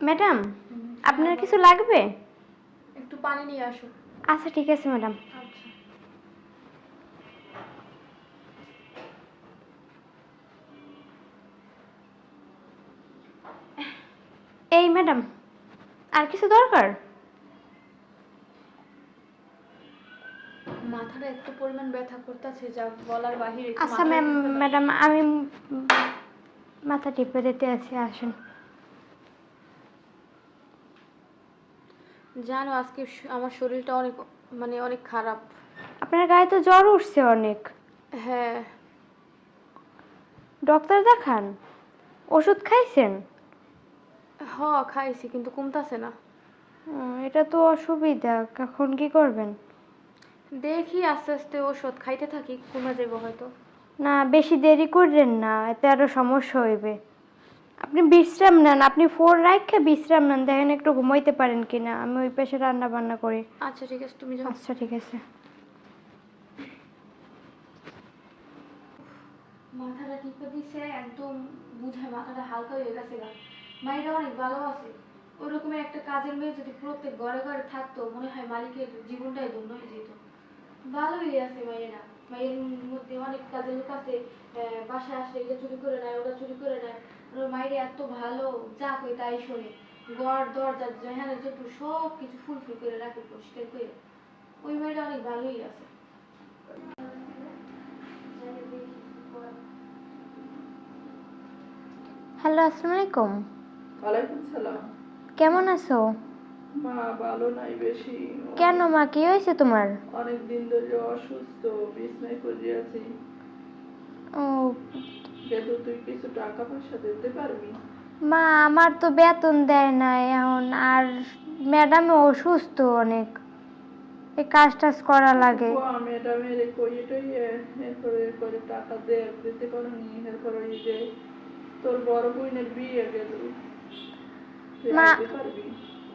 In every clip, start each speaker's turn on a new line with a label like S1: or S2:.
S1: Madam আপনার কিছু লাগবে?
S2: একটু পানি নিয়ে আসো।
S1: আচ্ছা ঠিক আছে ম্যাডাম।
S2: আচ্ছা।
S1: এই ম্যাডাম আর কিছু দরকার?
S2: মাথাটা একটু পরিমাণ ব্যথা করতেছে যা বলার বাহিরে
S1: আচ্ছা ম্যাম ম্যাডাম আমি মাথা টিপে দিতে আছি আসুন।
S2: জানো আজকে আমার শরীরটা অনেক মানে অনেক খারাপ।
S1: আপনার গায়ে তো জ্বর উঠছে অনেক।
S2: হ্যাঁ।
S1: ডক্টর দেখান। ওষুধ খাইছেন?
S2: হ খাইছি কিন্তু কমতাছে না।
S1: এটা তো অসুবিধা এখন কি করবেন?
S2: দেখি আস্তে আস্তে ওষুধ খাইতে থাকি কমে যাব হয়তো।
S1: না বেশি দেরি করবেন না এতে আরও সমস্যা হইবে। আপনি বিশ্রাম নেন আপনি ফোন রাখে বিশ্রাম নেন দেখেন একটু ঘুমাইতে পারেন কিনা। আমি ওই পাশে রান্না বান্না করি।
S2: আচ্ছা ঠিক আছে তুমি যাও।
S1: আচ্ছা ঠিক আছে।
S2: মাথাটা টিপে দিছে একদম বুঝায় মাথাটা হালকা হয়ে গেছে গা। মায়েরা অনেক ভালো আছে। ওরকমের একটা কাজের মেয়ে যদি প্রত্যেক ঘরে ঘরে থাকতো মনে হয় মালিকের জীবনটাই ধন্য হয়ে যেত। ভালোই আছে মায়েরা। মায়ের মধ্যে অনেক কাজের লোক আছে আহ, বাসায় আসলে এটা চুরি করে নেয় ওটা চুরি করে নেয়। ওর এত ভালো যা কই তাই শোনে। ঘর দরজা যেখানে যত সব কিছু ফুল ফুল করে রাখে পরিষ্কার করে। ওই মেয়েটা অনেক ভালোই আছে।
S1: হ্যালো আসসালামু আলাইকুম।
S3: ওয়ালাইকুম সালাম।
S1: কেমন আছো?
S3: মা ভালো নাই বেশি।
S1: কেন মা কি হয়েছে তোমার?
S3: অনেক দিন ধরে অসুস্থ বিছনায় পড়ে আছি।
S1: ও
S3: তুই কিছু টাকা পয়সা দিতে পারবি।
S1: মা আমার তো বেতন দেয় না এখন আর ম্যাডাম অসুস্থ অনেক। এই কাজ টাজ করা লাগে।
S3: ম্যাডামের কই এটাই এরপরে করে টাকা দে দিতে এরপরে ওই যে তোর বড় বোনের বিয়ে গেল।
S1: মা-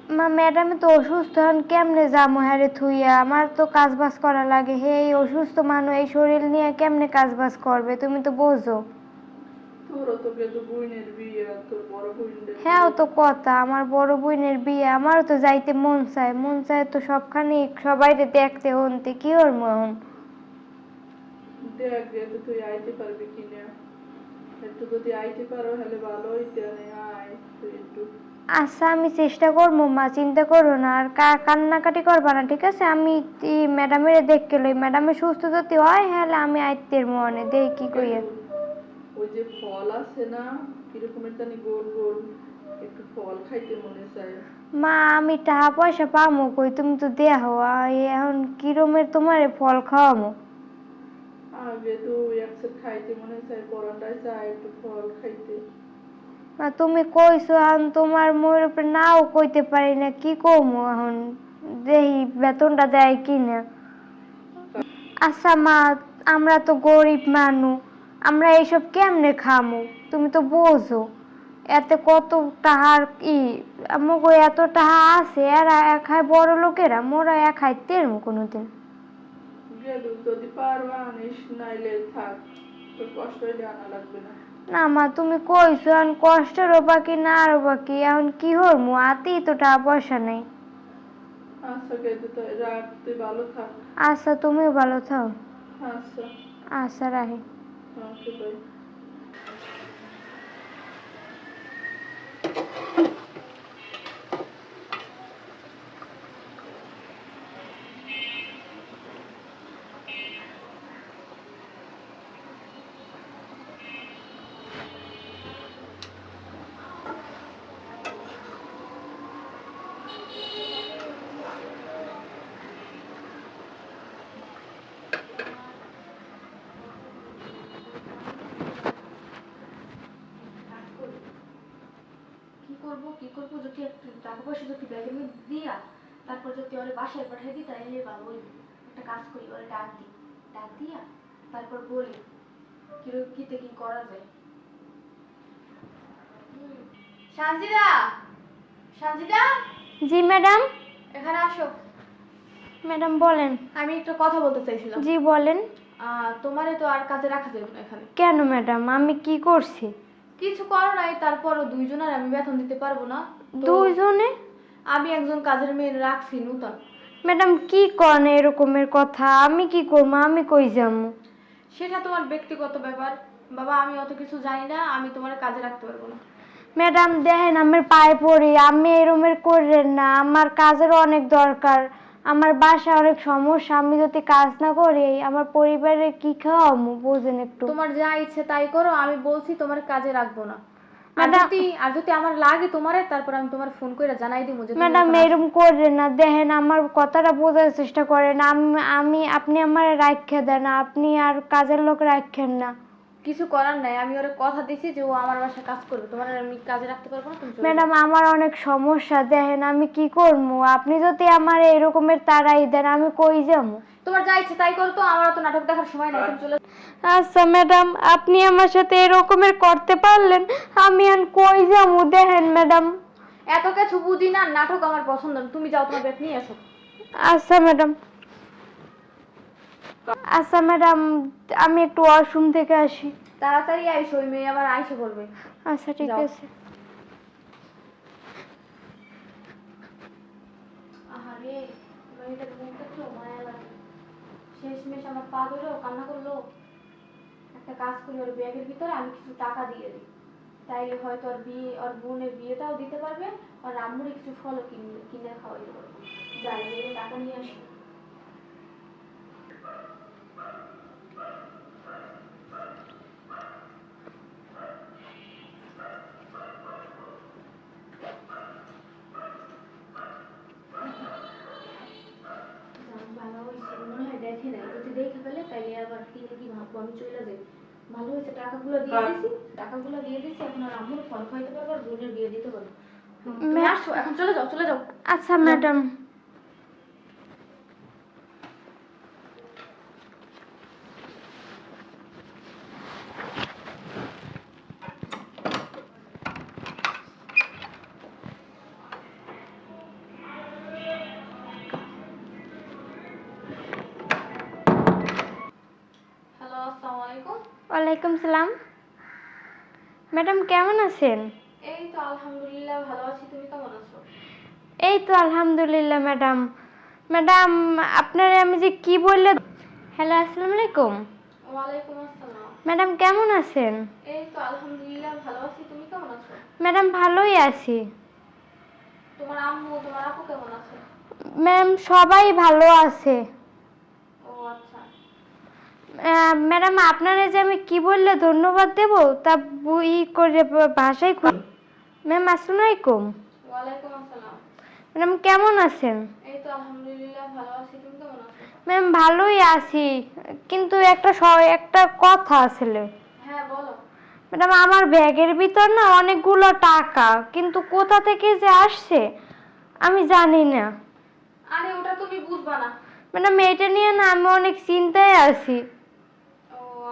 S1: মা ম্যাডাম তো অসুস্থ এখন কেমনে যাব? হ্যারে থুইয়া আমার তো কাজ বাজ করা লাগে। হে এই অসুস্থ মানুষ এই শরীর নিয়ে কেমনে কাজ বাজ করবে? তুমি তো বোঝো। হ্যাঁ ও তো কথা আমার বড় বোনের বিয়ে আমারও তো যাইতে মন চায়। মন চায় তো সবখানে সবাইকে দেখতে হনতে কি ওর মন?
S3: দেখ যেহেতু তুই আইতে পারবি কিনা একটু যদি আইতে পারো তাহলে ভালো হইতে আয় তুই একটু।
S1: আচ্ছা আমি চেষ্টা করব মা চিন্তা করো না আর কান্নাকাটি করবা না ঠিক আছে? আমি ম্যাডামের দেখকে লই ম্যাডামের সুস্থ যদি হয় হলে আমি আইতের মনে দেই কি কইয়া।
S3: ওই যে ফল আছে না কিরকমের জানি গোল গোল একটু ফল খাইতে মনে চায়।
S1: মা আমি টাকা পয়সা পামো কই? তুমি তো দেয়া হওয়া এখন কিরমের তোমার ফল খাওয়ামো?
S3: আগে তো একসাথে খাইতে মনে চায় পরোটায় চায় একটু ফল খাইতে।
S1: মা তুমি কইছো এখন তোমার মোর উপরে নাও কইতে পারি না কি কমু এখন? দেহি বেতনটা দেয় কি না আচ্ছা মা আমরা তো গরিব মানুষ আমরা এইসব কেমনে খামু? তুমি তো বোঝো। এতে কত টাহার ই আমাকে এত টাহা আছে এরা খায় বড় লোকেরা মোরা এক তেরমু কোনোদিন।
S3: গেলু যদি পারবা আনিস নাইলে থাক তোর কষ্ট আনা লাগবে না।
S1: না মা তুমি কইছো এখন কষ্টেরও বাকি না আরও বাকি এখন কি হরমু আতেই তো টাকা পয়সা নেই।
S3: আচ্ছা
S1: আচ্ছা তুমিও ভালো থাও।
S3: আচ্ছা।
S1: আচ্ছা রাহি।
S3: আচ্ছা বাই
S2: করব কি করব যদি একটু টাকা পয়সা যদি ব্যাগের মধ্যে দিয়া তারপর যদি ওরে বাসায় পাঠিয়ে দিই তাহলে ভালো হইব একটা কাজ করি ওরে ডাক দিই। ডাক দিয়া তারপর বলি কীরকম কিতে কি করা যায়? সানজিদা! সানজিদা!
S1: জি ম্যাডাম।
S2: এখানে আসো।
S1: ম্যাডাম বলেন।
S2: আমি একটা কথা বলতে চাইছিলাম।
S1: জি বলেন।
S2: তোমারে তো আর কাজে রাখা যাবে না এখানে।
S1: কেন ম্যাডাম? আমি কি করছি?
S2: কিছু করো নাই তারপরও দুইজনের আমি বেতন দিতে পারব না। তো
S1: দুইজনে?
S2: আমি একজন কাজের মেয়ে রাখছি নূতন।
S1: ম্যাডাম কি কন এরকমের কথা? আমি কি করব? আমি কই যাব?
S2: সেটা তোমার ব্যক্তিগত ব্যাপার। বাবা আমি অত কিছু জানি না আমি তোমার কাজে রাখতে পারব না।
S1: ম্যাডাম দেখেন আমার পায়ে পড়ি। আমি এরমের করেন না। আমার কাজের অনেক দরকার। আমার বাসায় অনেক সমস্যা আমি যদি কাজ না করি আমার পরিবারে কি খাওয়াবো বোঝেন একটু।
S2: তোমার যা ইচ্ছে তাই করো আমি বলছি তোমার কাজে রাখব না। আর যদি আর যদি আমার লাগে তোমারে তারপর আমি তোমার ফোন করে জানাই দিব যে
S1: ম্যাডাম এরকম করেন না দেখেন আমার কথাটা বোঝার চেষ্টা করেন আমি আমি আপনি আমার রাখে দেন আপনি আর কাজের লোক রাখেন না।
S2: কিছু করার নাই আমি ওরে কথা দিছি যে ও আমার বাসায় কাজ করবে। তোমার আমি কাজে রাখতে পারব না তুমি
S1: ম্যাডাম আমার অনেক সমস্যা দেখেন আমি কি করব? আপনি যদি আমার এরকমের তারাই দেন আমি কই যাব?
S2: তোমার যা ইচ্ছে তাই করো তো আমার তো নাটক দেখার সময় নাই তুমি চলে
S1: আচ্ছা ম্যাডাম আপনি আমার সাথে এরকমের করতে পারলেন আমি আর কই যাব? দেখেন ম্যাডাম।
S2: এত কিছু বুঝি না নাটক আমার পছন্দ না তুমি যাও তোমার ব্যাগ নিয়ে আসো
S1: আচ্ছা ম্যাডাম। আচ্ছা ম্যাডাম আমি একটু ওয়াশরুম থেকে আসি।
S2: তাড়াতাড়ি আইসো ওই মেয়ে আবার আইসে পড়বে
S1: আচ্ছা ঠিক আছে।
S2: আহারে মেয়েটার মুখ দেখল মায়া লাগে। শেষমেশ আমার পা ধরেও কান্না করল। একটা কাজ করি ওর ব্যাগের ভিতরে আমি কিছু টাকা দিয়ে দিই। তাইলে হয়তো ওর বিয়ে ওর বোনের বিয়েটাও দিতে পারবে আর আম্মুরে কিছু ফলও কিনে কিনে খাওয়াইতে পারবে। যাই টাকা নিয়ে আসি যাক, ভালো হয়েছে মনে হয় দেখে নাই যদি দেখে ফেলে তাইলে আবার ভাববো আমি চলে যাই। ভালো হয়েছে টাকাগুলো দিয়ে দিছি টাকাগুলো দিয়ে দিছি এখন আর আম্মুর ফল খাইতে পারব আর বোনের বিয়ে দিতে পারব। তুমি আসো এখন চলে যাও চলে যাও।
S1: আচ্ছা ম্যাডাম। ওয়ালাইকুম সালাম। ম্যাডাম কেমন আছেন?
S2: এই তো আলহামদুলিল্লাহ ভালো আছি। তুমি কেমন আছো?
S1: এই তো আলহামদুলিল্লাহ ম্যাডাম। ম্যাডাম আপনারে আমি যে কি বললে? হ্যালো আসসালামু আলাইকুম।
S2: ওয়ালাইকুম আসসালাম।
S1: ম্যাডাম কেমন আছেন?
S2: এই তো আলহামদুলিল্লাহ ভালো আছি। তুমি কেমন আছো?
S1: ম্যাডাম ভালোই আছি।
S2: তোমার আম্মু তোমার আপু কেমন আছে?
S1: ম্যাম সবাই ভালো আছে। ম্যাডাম আপনারা যে আমি কি বললে ধন্যবাদ দেব তা বই করে ভাষায় খুব ম্যাম আসসালামু আলাইকুম
S2: ওয়ালাইকুম আসসালাম।
S1: ম্যাডাম কেমন আছেন?
S2: এই তো আলহামদুলিল্লাহ ভালো আছি তুমি কেমন আছো?
S1: ম্যাম ভালোই আছি কিন্তু একটা একটা কথা আসলে।
S2: হ্যাঁ বলো।
S1: ম্যাডাম আমার ব্যাগের ভিতর না অনেকগুলো টাকা কিন্তু কোথা থেকে যে আসছে আমি জানি না।
S2: আরে ওটা তুমি বুঝবা না।
S1: ম্যাডাম এটা নিয়ে না আমি অনেক চিন্তায় আছি।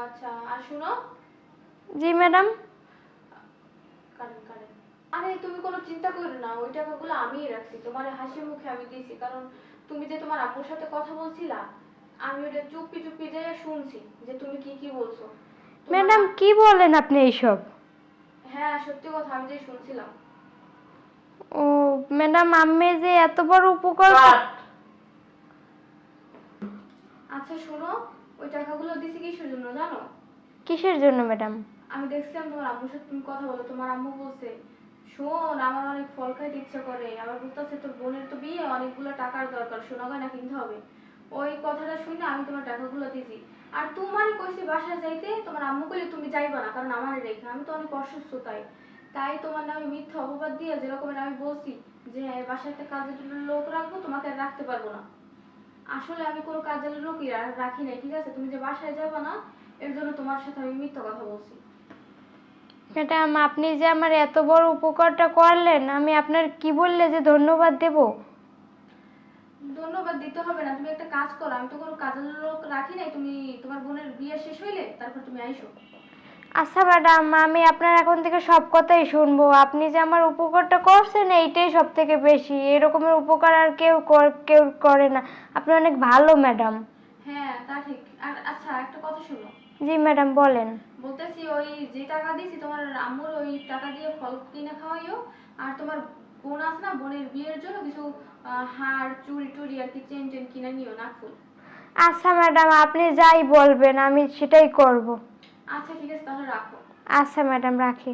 S2: আচ্ছা আর শুনো?
S1: জি ম্যাডাম।
S2: কারেন কারেন। আরে তুমি কোনো চিন্তা করো না ওই টাকাগুলো আমিই রাখছি। তোমার হাসি মুখে আমি দিয়েছি কারণ তুমি যে তোমার আপুর সাথে কথা বলছিলা আমি ওটা চুপি চুপি যে শুনছি যে তুমি কি কি বলছো।
S1: ম্যাডাম কি বলেন আপনি এইসব?
S2: হ্যাঁ সত্যি কথা আমি যে শুনছিলাম।
S1: ও ম্যাডাম আমি যে এত বড় উপকার
S2: আচ্ছা শোনো। ওই টাকাগুলো দিছি কিসের জন্য জানো?
S1: কিসের জন্য ম্যাডাম
S2: আমি দেখছিলাম তোমার আম্মুর সাথে তুমি কথা বলো তোমার আম্মু বলছে শোন আমার অনেক ফল খাইতে ইচ্ছা করে আবার বলতেছে তোর বোনের তো বিয়ে অনেকগুলো টাকার দরকার সোনা গয়না কিনতে হবে। ওই কথাটা শুনে আমি তোমার টাকাগুলো দিছি। আর তোমারই কইছি বাসায় যাইতে তোমার আম্মু কইলে তুমি যাইবা না কারণ আমার রেখে আমি তো অনেক অসুস্থ তাই। তাই তোমার নামে মিথ্যা অপবাদ দিয়ে যেরকমের আমি বলছি যে বাসায় একটা কাজের লোক রাখব তোমাকে আর রাখতে পারব না। আসলে আমি কোনো কাজের লোকই রাখি নাই ঠিক আছে? তুমি যে বাসায় যাবা না এর জন্য তোমার সাথে আমি মিথ্যা কথা বলছি।
S1: ম্যাডাম আপনি যে আমার এত বড় উপকারটা করলেন আমি আপনার কি বললে যে ধন্যবাদ দেব?
S2: ধন্যবাদ দিতে হবে না তুমি একটা কাজ করো আমি তো কোনো কাজের লোক রাখি নাই তুমি তোমার বোনের বিয়ে শেষ হইলে তারপর তুমি আইসো।
S1: আচ্ছা ম্যাডাম আমি আপনার এখন থেকে সব কথাই শুনব। আপনি যে আমার উপকারটা করছেন এইটাই সব থেকে বেশি। এরকমের উপকার আর কেউ কেউ করে না। আপনি অনেক ভালো ম্যাডাম
S2: হ্যাঁ তা ঠিক। আর আচ্ছা একটা কথা শোনো।
S1: জি ম্যাডাম বলেন।
S2: বলতেছি ওই যে টাকা দিয়েছি তোমার আম্মুর ওই টাকা দিয়ে ফল কিনে খাওয়াইও। আর তোমার বোন আছে না বোনের বিয়ের জন্য কিছু হার চুল টুড়ি আর কি চেন টেন কিনে নিও না ফুল।
S1: আচ্ছা ম্যাডাম আপনি যাই বলবেন আমি সেটাই করব।
S2: আচ্ছা ঠিক আছে তাহলে রাখো।
S1: আচ্ছা ম্যাডাম রাখি।